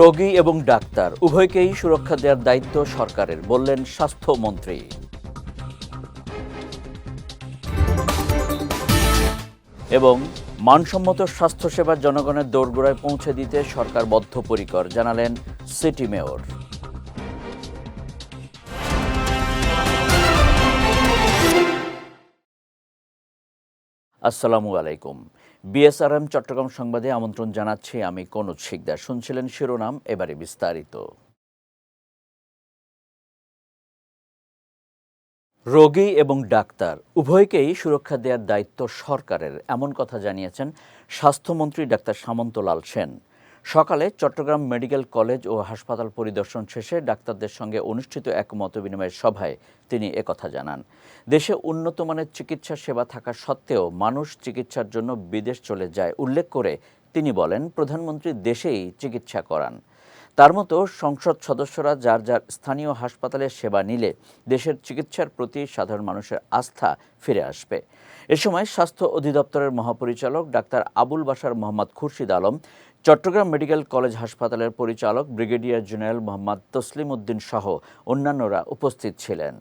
রোগী এবং ডাক্তার, উভয়কেই সুরক্ষা দেওয়ার দায়িত্ব সরকারের, বললেন স্বাস্থ্যমন্ত্রী। এবং মানসম্মত স্বাস্থ্যসেবা জনগণের দোরগোড়ায় পৌঁছে দিতে সরকার বদ্ধপরিকর, জানালেন সিটি মেয়র। আসসালামু আলাইকুম। বিএসআরএম চট্টগ্রাম সংবাদে আমন্ত্রণ জানাচ্ছি আমি কনুজ শিকদার। শুনছিলেন শিরোনাম, এবারে বিস্তারিত। রোগী এবং ডাক্তার, উভয়কেই সুরক্ষা দেওয়ার দায়িত্ব সরকারের, এমন কথা জানিয়েছেন স্বাস্থ্যমন্ত্রী ডাক্তার সামন্ত লাল সেন। সকালে চট্টগ্রাম মেডিকেল কলেজ ও হাসপাতাল পরিদর্শন শেষে ডাক্তারদের সঙ্গে অনুষ্ঠিত এক মতবিনিময় সভায় তিনি একথা জানান। দেশে উন্নত মানের চিকিৎসা সেবা থাকা সত্ত্বেও মানুষ চিকিৎসার জন্য বিদেশ চলে যায় উল্লেখ করে তিনি বলেন, প্রধানমন্ত্রী দেশেই চিকিৎসা করান। তার মতো সংসদ সদস্যরা যার যার স্থানীয় হাসপাতালে সেবা নিলে দেশের চিকিৎসার প্রতি সাধারণ মানুষের আস্থা ফিরে আসবে। এ সময় স্বাস্থ্য অধিদপ্তরের মহাপরিচালক doctor Abul Bashar Mohammad Khurshid Alam Chattogram medical college হাসপাতালের পরিচালক ব্রিগেডিয়ার জেনারেল মোহাম্মদ তসলিম উদ্দিন সহ অন্যান্যরা উপস্থিত ছিলেন।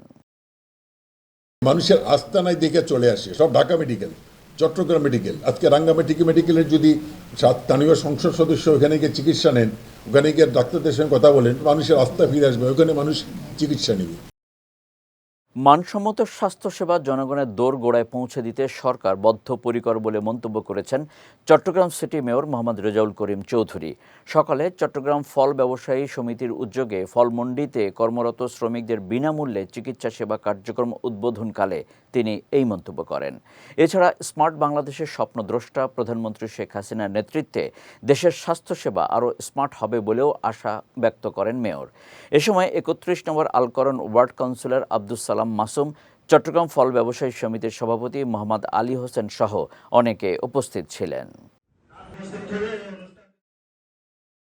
মানুষের আস্থা নাই দেখে চলে আসে, সব ঢাকা মেডিকেল, চট্টগ্রাম মেডিকেল। আজকে রাঙ্গামাটি মেডিকেলের যদি স্থানীয় সংসদ সদস্য ওখানে গিয়ে চিকিৎসা নেন, ওখানে গিয়ে ডাক্তারদের সঙ্গে কথা বলেন, মানুষের আস্থা ফিরে আসবে, ওখানে মানুষ চিকিৎসা নেবে। মানসম্মত স্বাস্থ্যসেবা জনগণের দোর গোড়ায় পৌঁছে দিতে সরকার বদ্ধপরিকর বলে মন্তব্য করেছেন চট্টগ্রাম সিটি মেয়র মোহাম্মদ রেজাউল করিম চৌধুরী। সকালে চট্টগ্রাম ফল ব্যবসায়ী সমিতির উদ্যোগে ফলমন্ডিতে কর্মরত শ্রমিকদের বিনামূল্যে চিকিৎসা সেবা কার্যক্রম উদ্বোধনকালে তিনি এই মন্তব্য করেন। এছাড়া স্মার্ট বাংলাদেশের স্বপ্নদ্রষ্টা প্রধানমন্ত্রী শেখ হাসিনার নেতৃত্বে দেশের স্বাস্থ্যসেবা আরও স্মার্ট হবে বলেও আশা ব্যক্ত করেন মেয়র। এ সময় একত্রিশ number Alkaran ward councillor Abdul Salam Masum Chattogram ফল ব্যবসায়ী সমিতির সভাপতি মোহাম্মদ আলী হোসেন সহ অনেকে উপস্থিত ছিলেন।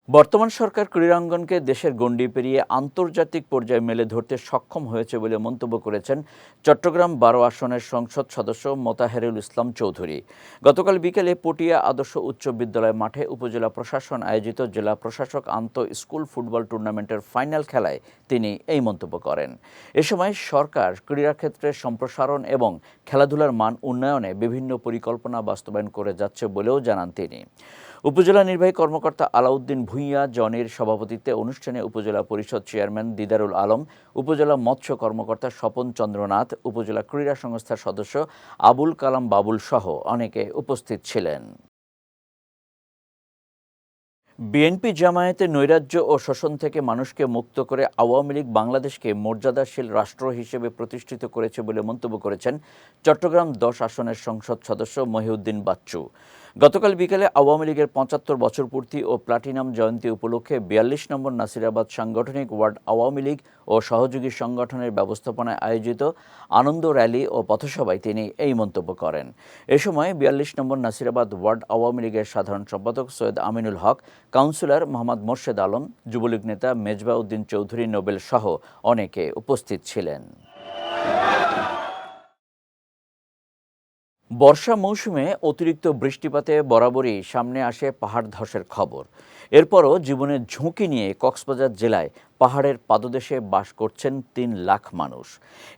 বর্তমান সরকার ক্রীড়াঙ্গনকে দেশের গণ্ডি পেরিয়ে আন্তর্জাতিক পর্যায়ে মেলে ধরতে সক্ষম হয়েছে বলে মন্তব্য করেছেন চট্টগ্রাম বারো আসনের সংসদ সদস্য মোতাহেরুল ইসলাম চৌধুরী। গতকাল বিকেলে পটিয়া আদর্শ উচ্চ বিদ্যালয় মাঠে উপজেলা প্রশাসন আয়োজিত জেলা প্রশাসক আন্ত স্কুল ফুটবল টুর্নামেন্টের ফাইনাল খেলায় তিনি এই মন্তব্য করেন। এ সময় সরকার ক্রীড়াক্ষেত্রে সম্প্রসারণ এবং খেলাধুলার মান উন্নয়নে বিভিন্ন পরিকল্পনা বাস্তবায়ন করে যাচ্ছে বলেও জানান তিনি। উপজেলা নির্বাহী কর্মকর্তা আলাউদ্দিন ভূঁইয়া জনের সভাপতিত্বে অনুষ্ঠানে উপজেলা পরিষদ চেয়ারম্যান দিদারুল আলম, উপজেলা মৎস্য কর্মকর্তা স্বপন চন্দ্রনাথ, উপজেলা ক্রীড়া সংস্থার সদস্য আবুল কালাম বাবুল সহ অনেকে উপস্থিত ছিলেন। বিএনপি জামায়াতে নৈরাজ্য ও শোষণ থেকে মানুষকে মুক্ত করে আওয়ামী লীগ বাংলাদেশকে মর্যাদাশীল রাষ্ট্র হিসেবে প্রতিষ্ঠিত করেছে বলে মন্তব্য করেছেন চট্টগ্রাম দশ আসনের সংসদ সদস্য মহিউদ্দিন বাচ্চু। গতকাল বিকেলে আওয়ামী লীগের পঁচাত্তর বছর পূর্তি ও প্লাটিনাম জয়ন্তী উপলক্ষে বিয়াল্লিশ নম্বর নাসিরাবাদ সাংগঠনিক ওয়ার্ড আওয়ামী লীগ ও সহযোগী সংগঠনের ব্যবস্থাপনায় আয়োজিত আনন্দ র্যালি ও পথসভায় তিনি এই মন্তব্য করেন। এ সময় বিয়াল্লিশ নম্বর নাসিরাবাদ ওয়ার্ড আওয়ামী লীগের সাধারণ সম্পাদক সৈয়দ আমিনুল হক, কাউন্সিলর মোহাম্মদ মোর্শেদ আলম, যুবলীগ নেতা মেজবা উদ্দিন চৌধুরী, নোবেল সহ অনেকে উপস্থিত ছিলেন। বর্ষা মৌসুমে অতিরিক্ত বৃষ্টিপাতে বরাবরই সামনে আসে পাহাড় ধসের খবর। এরপরও জীবনের ঝুঁকি নিয়ে কক্সবাজার জেলায় পাহাড়ের পাদদেশে বাস করছেন তিন লাখ মানুষ।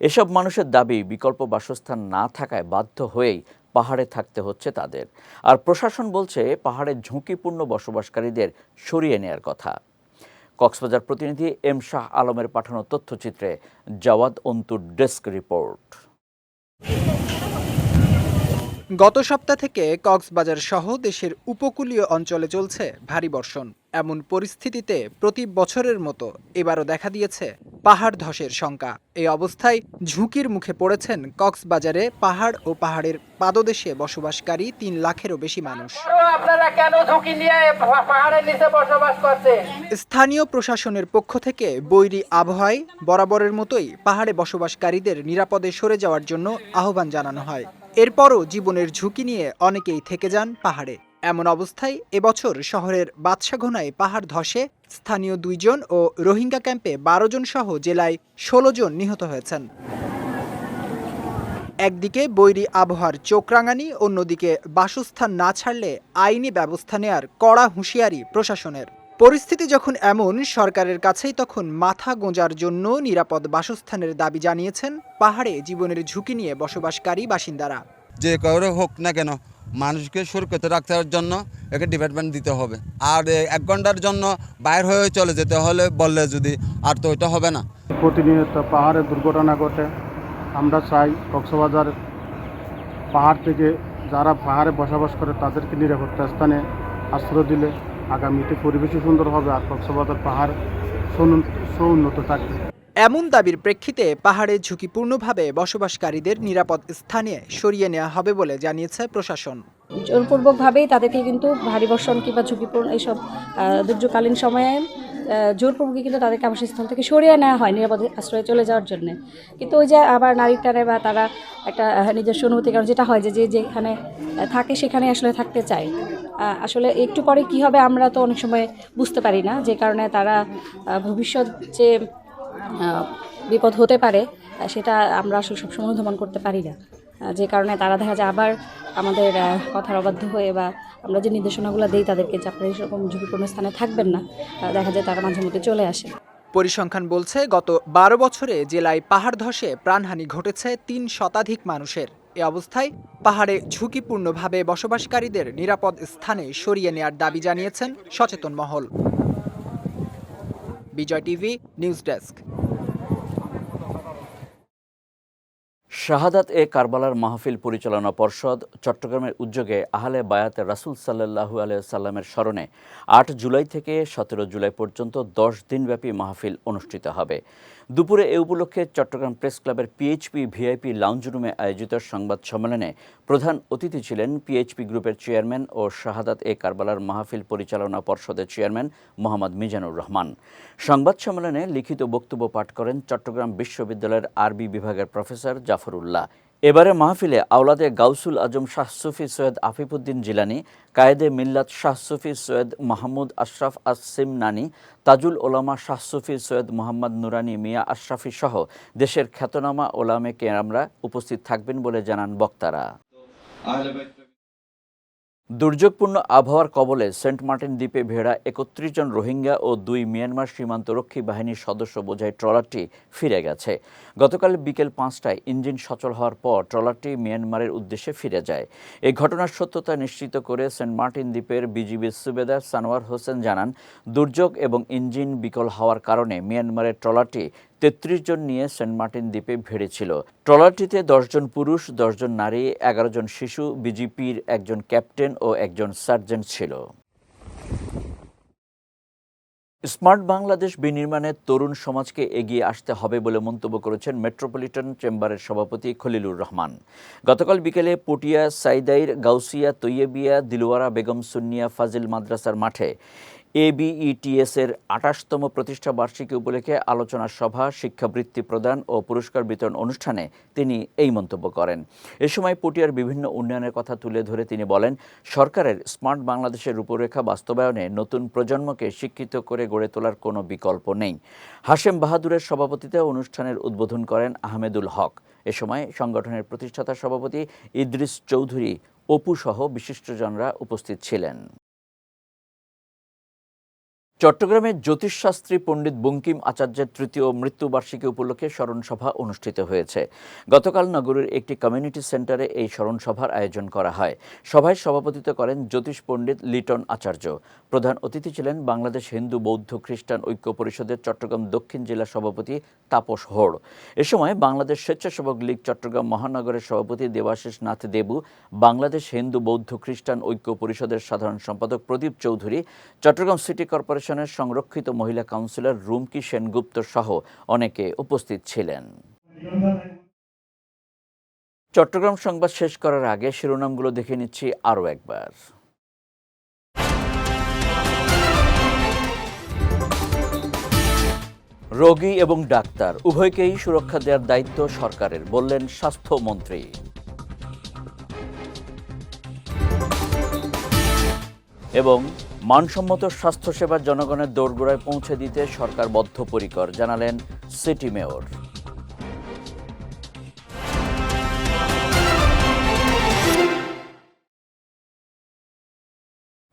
এসব মানুষের দাবি, বিকল্প বাসস্থান না থাকায় বাধ্য হয়েই পাহাড়ে থাকতে হচ্ছে তাদের। আর প্রশাসন বলছে, পাহাড়ে ঝুঁকিপূর্ণ বসবাসকারীদের সরিয়ে নেয়ার কথা। কক্সবাজার প্রতিনিধি এম শাহ আলমের পাঠানো তথ্যচিত্রে জাওয়াদ অন্তুর ডেস্ক রিপোর্ট। গত সপ্তাহ থেকে কক্সবাজার সহ দেশের উপকূলীয় অঞ্চলে চলছে ভারী বর্ষণ। এমন পরিস্থিতিতে প্রতি বছরের মতো এবারও দেখা দিয়েছে পাহাড় ধসের শঙ্কা এই অবস্থায় ঝুঁকির মুখে পড়েছেন কক্সবাজারে পাহাড় ও পাহাড়ের পাদদেশে বসবাসকারী তিন লাখেরও বেশি মানুষ। স্থানীয় প্রশাসনের পক্ষ থেকে বৈরী আবহাওয়ায় বরাবরের মতোই পাহাড়ে বসবাসকারীদের নিরাপদে সরে যাওয়ার জন্য আহ্বান জানানো হয়। এরপরও জীবনের ঝুঁকি নিয়ে অনেকেই থেকে যান পাহাড়ে। এমন অবস্থায় এবছর শহরের বাদশাঘোনায় পাহাড় ধসে স্থানীয় দুইজন ও রোহিঙ্গা ক্যাম্পে বারো জন সহ জেলায় ষোলো জন নিহত হয়েছেন। একদিকে বৈরী আবহাওয়ার চোখ রাঙানি, অন্যদিকে বাসস্থান না ছাড়লে আইনি ব্যবস্থা নেয়ার কড়া হুঁশিয়ারি প্রশাসনের। পরিস্থিতি যখন এমন সরকারের কাছেই তখন মাথা গোঁজার জন্য নিরাপদ বাসস্থানের দাবি জানিয়েছেন পাহাড়ে জীবনের ঝুঁকি নিয়ে বসবাসকারী বাসিন্দারা। যে কারও হোক না কেন মানুষকে সুরক্ষিত রাখতে জন্য একে ডিপার্টমেন্ট দিতে হবে। আর এক ঘণ্টার জন্য বাইর হয়ে চলে যেতে হলে বললে যদি আর তো ওইটা হবে না। প্রতিনিয়ত পাহাড়ে দুর্ঘটনা ঘটে। আমরা চাই কক্সবাজার পাহাড় থেকে যারা পাহাড়ে বসবাস করে তাদেরকে নিরাপত্তা স্থানে আশ্রয় দিলে। আগামীতে পরিবেশও সুন্দর হবে আর কক্সবাজার পাহাড় সুউন্নত থাকবে। এমন দাবির প্রেক্ষিতে পাহাড়ে ঝুঁকিপূর্ণভাবে বসবাসকারীদের নিরাপদ স্থানে সরিয়ে নেওয়া হবে বলে জানিয়েছে প্রশাসন। জোরপূর্বকভাবেই তাদেরকে কিন্তু ভারী বর্ষণ কিংবা ঝুঁকিপূর্ণ এইসব দুর্যোগকালীন সময়ে আহ, জোরপূর্বকই কিন্তু তাদেরকে আবাসস্থল থেকে সরিয়ে নেওয়া হয় নিরাপদ আশ্রয়ে চলে যাওয়ার জন্য। কিন্তু ওই যে আবার নারী টানে বা তারা একটা নিজস্ব অনুভূতি। কারণ যেটা হয় যে যে যেখানে থাকে সেখানে আসলে থাকতে চায়। আসলে একটু পরে কি হবে আমরা তো অনেক সময় বুঝতে পারি না। যে কারণে তারা ভবিষ্যৎ যে বিপদ হতে পারে সেটা আমরা আসলে সবসময় অনুধাবন করতে পারি না। যে কারণে তারা দেখা যায় আবার আমাদের কথার অবাধ্য হয়ে বা আমরা যে নির্দেশনাগুলো দিই তাদেরকে যে আপনারা এরকম ঝুঁকিপূর্ণ স্থানে থাকবেন না দেখা যায় তারা মাঝে মধ্যে চলে আসে। পরিসংখ্যান বলছে, গত বারো বছরে জেলায় পাহাড় ধসে প্রাণহানি ঘটেছে তিন শতাধিক মানুষের। এ অবস্থায় পাহাড়ে ঝুঁকিপূর্ণভাবে বসবাসকারীদের নিরাপদ স্থানে সরিয়ে নেয়ার দাবি জানিয়েছেন সচেতন মহল। Bijoy TV, news desk. শাহাদাত এ কারবালার মাহফিল পরিচালনা পর্ষদ চট্টগ্রামের উদ্যোগে আহলে বায়াতে রাসুল সাল্লাহু সাল্লামের স্মরণে আট জুলাই থেকে সতেরো জুলাই পর্যন্ত দশ দিনব্যাপী মাহফিল অনুষ্ঠিত হবে। দুপুরে এ উপলক্ষে চট্টগ্রাম প্রেস ক্লাবের পিএইচপি ভিআইপি লাউঞ্জ রুমে আয়োজিত সংবাদ সম্মেলনে প্রধান অতিথি ছিলেন পিএইচপি গ্রুপের চেয়ারম্যান ও শাহাদাত এ কারবালার মাহফিল পরিচালনা পর্ষদের চেয়ারম্যান মোহাম্মদ মিজানুর রহমান। সংবাদ সম্মেলনে লিখিত বক্তব্য পাঠ করেন চট্টগ্রাম বিশ্ববিদ্যালয়ের আরবি বিভাগের প্রফেসর জাফরুল্লাহ। এবারে মাহফিলে আওলাদে গাউসুল আজম শাহ সুফি সৈয়দ আফিফুদ্দিন জিলানি, কায়েদে মিল্লাত শাহ সুফি সৈয়দ মাহমুদ আশরাফ আসিম নানি তাজুল ওলামা শাহ সুফি সৈয়দ মোহাম্মদ নুরানি মিয়া আশরাফি সহ দেশের খ্যাতনামা ওলামে কেরামরা উপস্থিত থাকবেন বলে জানান বক্তারা। দুর্যোগপূর্ণ আবহাওয়ার কবলে সেন্ট মার্টিন দ্বীপে ভেড়া একত্রিশ জন রোহিঙ্গা ও দুই মিয়ানমার সীমান্তরক্ষী বাহিনীর সদস্য বোঝাই ট্রলারটি ফিরে গেছে। গতকাল বিকেল পাঁচটায় ইঞ্জিন সচল হওয়ার পর ট্রলারটি মিয়ানমারের উদ্দেশ্যে ফিরে যায়। এই ঘটনার সত্যতা নিশ্চিত করে সেন্ট মার্টিন দ্বীপের বিজিবির সুবেদার সানোয়ার হোসেন জানান, দুর্যোগ এবং ইঞ্জিন বিকল হওয়ার কারণে মিয়ানমারের ট্রলারটি তেত্রিশ জন নিয়ে সেন্ট মার্টিন দ্বীপে ভেড়েছিল। ট্রলারটিতে দশজন পুরুষ দশজন নারী, এগারো জন শিশু, বিজিপির একজন ক্যাপ্টেন ও একজন সার্জেন্ট ছিল। স্মার্ট বাংলাদেশ বিনির্মাণে তরুণ সমাজকে এগিয়ে আসতে হবে বলে মন্তব্য করেছেন মেট্রোপলিটন চেম্বারের সভাপতি খলিলুর রহমান। গতকাল বিকেলে পটিয়া, সাইদাইর, গাউসিয়া, তৈয়বিয়া, দিলওয়ারা, বেগম সুন্নিয়া, ফাজিল মাদ্রাসার মাঠে এবিইটিএস এর আঠাশতম প্রতিষ্ঠা বার্ষিকী উপলক্ষে আলোচনা সভা, শিক্ষাবৃত্তি প্রদান ও পুরস্কার বিতরণ অনুষ্ঠানে তিনি এই মন্তব্য করেন। এ সময় পটিয়ার বিভিন্ন উন্নয়নের কথা তুলে ধরে তিনি বলেন, সরকারের স্মার্ট বাংলাদেশের রূপরেখা বাস্তবায়নে নতুন প্রজন্মকে শিক্ষিত করে গড়ে তোলার কোনো বিকল্প নেই। হাশেম বাহাদুরের সভাপতিতে অনুষ্ঠানের উদ্বোধন করেন আহমেদুল হক। এ সময় সংগঠনের প্রতিষ্ঠাতা সভাপতি ইদ্রিস চৌধুরী, অপু সহ বিশিষ্টজনরা উপস্থিত ছিলেন। চট্টগ্রামে জ্যোতিষশাস্ত্রী পণ্ডিত বঙ্কিম আচার্যের তৃতীয় মৃত্যুবার্ষিকী উপলক্ষে স্মরণ সভা অনুষ্ঠিত হয়েছে। গতকাল নগরীর একটি কমিউনিটি সেন্টারে এই স্মরণ সভার আয়োজন করা হয়। সভায় সভাপতিত্ব করেন জ্যোতিষ পণ্ডিত লিটন আচার্য। প্রধান অতিথি ছিলেন বাংলাদেশ হিন্দু বৌদ্ধ খ্রিস্টান ঐক্য পরিষদের চট্টগ্রাম দক্ষিণ জেলা সভাপতি তাপস হোড়। এ সময় বাংলাদেশ স্বেচ্ছাসেবক লীগ চট্টগ্রাম মহানগরের সভাপতি দেবাশিস নাথ দেবু, বাংলাদেশ হিন্দু বৌদ্ধ খ্রিস্টান ঐক্য পরিষদের সাধারণ সম্পাদক প্রদীপ চৌধুরী, চট্টগ্রাম সিটি কর্পোরেশনের সংরক্ষিত মহিলা কাউন্সিলর রুমকি সেনগুপ্ত সহ অনেকে উপস্থিত ছিলেন। চট্টগ্রাম সংবাদ শেষ করার আগে শিরোনামগুলো দেখে নিচ্ছি আরও একবার। রোগী এবং ডাক্তার, উভয়কেই সুরক্ষা দেওয়ার দায়িত্ব সরকারের, বললেন স্বাস্থ্যমন্ত্রী। এবং মানসম্মত স্বাস্থ্যসেবা জনগণের দোরগোড়ায় পৌঁছে দিতে সরকার বদ্ধপরিকর জানালেন সিটি মেয়র।